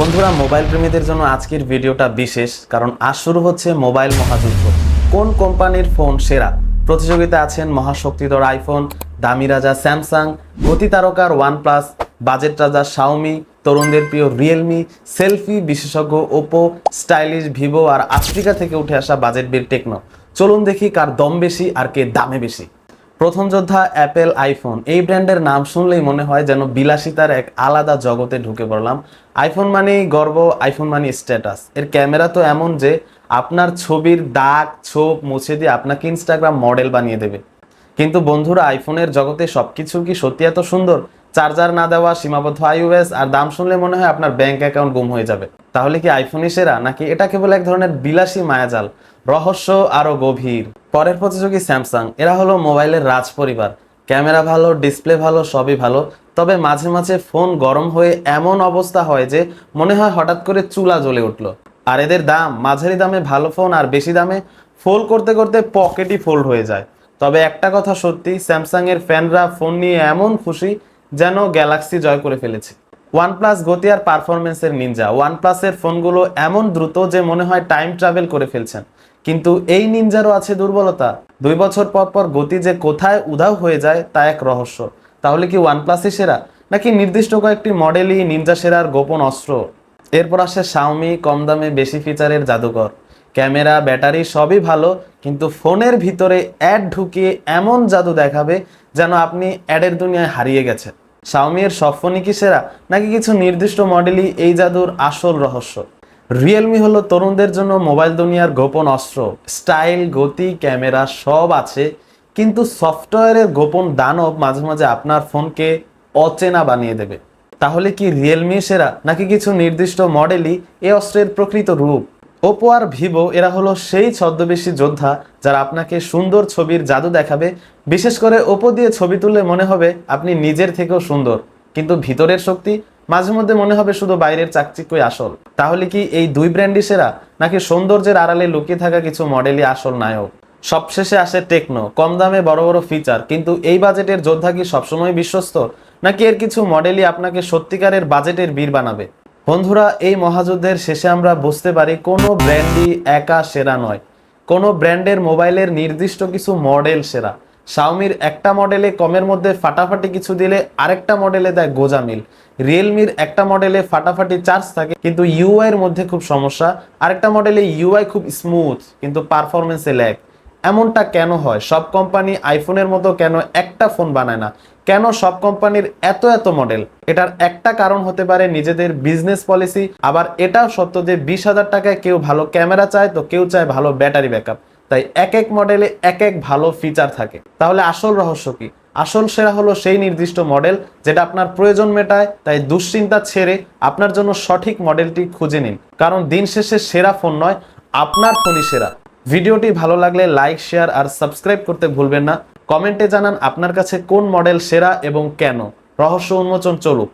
বন্ধুরা, মোবাইল প্রেমীদের জন্য আজকের ভিডিওটা বিশেষ, কারণ আজ শুরু হচ্ছে মোবাইল মহাযুদ্ধ। কোন কোম্পানির ফোন সেরা? প্রতিযোগিতা আছেন মহাশক্তিধর আইফোন, দামি রাজা স্যামসাং, গতি তারকার ওয়ানপ্লাস, বাজেট রাজা শাওমি, তরুণদের প্রিয় রিয়েলমি, সেলফি বিশেষজ্ঞ ওপো, স্টাইলিশ ভিভো আর আফ্রিকা থেকে উঠে আসা বাজেট বিল টেকনো। চলুন দেখি কার দম বেশি আর কে দামে বেশি। প্রথম যোদ্ধা অ্যাপেল আইফোন। এই ব্র্যান্ডের নাম শুনলেই মনে হয় যেন বিলাসিতার এক আলাদা জগতে ঢুকে পড়লাম। আইফোন মানেই গর্ব, আইফোন মানে স্ট্যাটাস এর ক্যামেরা তো এমন যে আপনার ছবির দাগ, ছোপ মুছে দিয়ে আপনাকে ইনস্টাগ্রাম মডেল বানিয়ে দেবে। কিন্তু বন্ধুরা, আইফোনের জগতে সবকিছু কি সত্যি এত সুন্দর? চার্জার না দেওয়া, সীমাবদ্ধ আইওএস আর দাম শুনলে মনে হয় আপনার ব্যাংক অ্যাকাউন্ট গুম হয়ে যাবে। তাহলে কি আইফোনই সেরা? নাকি এটা কেবল এক ধরনের বিলাসী মায়াজাল? রহস্য আরও গভীর। পরের প্রতিযোগী স্যামসাং। এরা হলো মোবাইলের রাজ পরিবার। ক্যামেরা ভালো, ডিসপ্লে ভালো, সবই ভালো। তবে মাঝে মাঝে ফোন গরম হয়ে এমন অবস্থা হয় যে মনে হয় হঠাৎ করে চুলা জ্বলে উঠল। আর এদের দাম, মাঝারি দামে ভালো ফোন আর বেশি দামে ফোল্ড করতে করতে পকেটই ফোল্ড হয়ে যায়। তবে একটা কথা সত্যি, স্যামসাং এর ফ্যানরা ফোন নিয়ে এমন খুশি যেন গ্যালাক্সি জয় করে ফেলেছে। ওয়ানপ্লাস গতি আর পারফরমেন্সের নিনজা। ওয়ানপ্লাসের ফোনগুলো এমন দ্রুত যে মনে হয় টাইম ট্রাভেল করে ফেলছেন। কিন্তু এই নিনজারও আছে দুর্বলতা। দুই বছর পর পর গতি যে কোথায় উধাও হয়ে যায় তা এক রহস্য। তাহলে কি ওয়ানপ্লাসই সেরা? নাকি নির্দিষ্ট কয়েকটি মডেলই নিনজা সেরার গোপন অস্ত্র? এরপর আসে শাওমি কম দামে বেশি ফিচারের জাদুঘর। ক্যামেরা, ব্যাটারি সবই ভালো, কিন্তু ফোনের ভিতরে অ্যাড ঢুকিয়ে এমন জাদু দেখাবে যেন আপনি অ্যাডের দুনিয়ায় হারিয়ে গেছেন। শাওমি এর সব ফোনই কি সেরা, নাকি কিছু নির্দিষ্ট মডেলই এই জাদুর আসল রহস্য? রিয়েলমি হলো তরুণদের জন্য মোবাইল দুনিয়ার গোপন অস্ত্র স্টাইল গতি ক্যামেরা সব আছে, কিন্তু সফটওয়্যারের গোপন দানব মাঝে মাঝে আপনার ফোনকে অচেনা বানিয়ে দেবে। তাহলে কি রিয়েলমি সেরা, নাকি কিছু নির্দিষ্ট মডেলই এ অস্ত্রের প্রকৃত রূপ? ওপো আর ভিভো, এরা হলো সেই ছদ্মবেশী যোদ্ধা যারা আপনাকে সুন্দর ছবির জাদু দেখাবে। বিশেষ করে ওপো দিয়ে ছবি তুললে মনে হবে আপনি নিজের থেকেও সুন্দর। কিন্তু ভিতরের শক্তি মাঝে মধ্যে মনে হবে শুধু বাইরের চাকচিক্যই আসল। তাহলে কি এই দুই ব্র্যান্ডই সেরা? নাকি সৌন্দর্যের আড়ালে লুকিয়ে থাকা কিছু মডেলই আসল নায়ক? সবশেষে আসে টেকনো, কম দামে বড় বড় ফিচার কিন্তু এই বাজেটের যোদ্ধা কি সবসময় বিশ্বস্ত? নাকি এর কিছু মডেলই আপনাকে সত্যিকারের বাজেটের বীর বানাবে? বন্ধুরা, এই মহাযুদ্ধের শেষে আমরা বুঝতে পারি কোনো ব্র্যান্ডই একা সেরা নয়। কোনো ব্র্যান্ডের মোবাইলের নির্দিষ্ট কিছু মডেল সেরা। শাওমির একটা মডেলে কমের মধ্যে ফাটাফাটি কিছু দিলে আরেকটা মডেলে দেয় গোজামিল। রিয়েলমির একটা মডেলে ফাটাফাটি চার্জ থাকে, কিন্তু ইউআই এর মধ্যে খুব সমস্যা। আরেকটা মডেলে ইউআই খুব স্মুথ কিন্তু পারফরমেন্সে ল্যাগ এমনটা কেন হয়? সব কোম্পানি আইফোনের মতো কেন একটা ফোন বানায় না? কেন সব কোম্পানির এত এত মডেল এটার একটা কারণ হতে পারে নিজেদের বিজনেস পলিসি আবার এটাও সত্য যে বিশ হাজার টাকায় কেউ ভালো ক্যামেরা চায়, তো কেউ চায় ভালো ব্যাটারি ব্যাকআপ তাই এক এক মডেলে এক এক ভালো ফিচার থাকে। তাহলে আসল রহস্য কি? আসল সেরা হলো সেই নির্দিষ্ট মডেল যেটা আপনার প্রয়োজন মেটায়, তাই দুশ্চিন্তা ছেড়ে আপনার জন্য সঠিক মডেলটি খুঁজে নিন। কারণ দিন শেষে সেরা ফোন নয়, আপনার ফোনই সেরা। ভিডিওটি ভালো লাগলে লাইক, শেয়ার আর সাবস্ক্রাইব করতে ভুলবেন না। কমেন্টে জানান আপনার কাছে কোন মডেল সেরা এবং কেন। রহস্য উন্মোচন চলুক।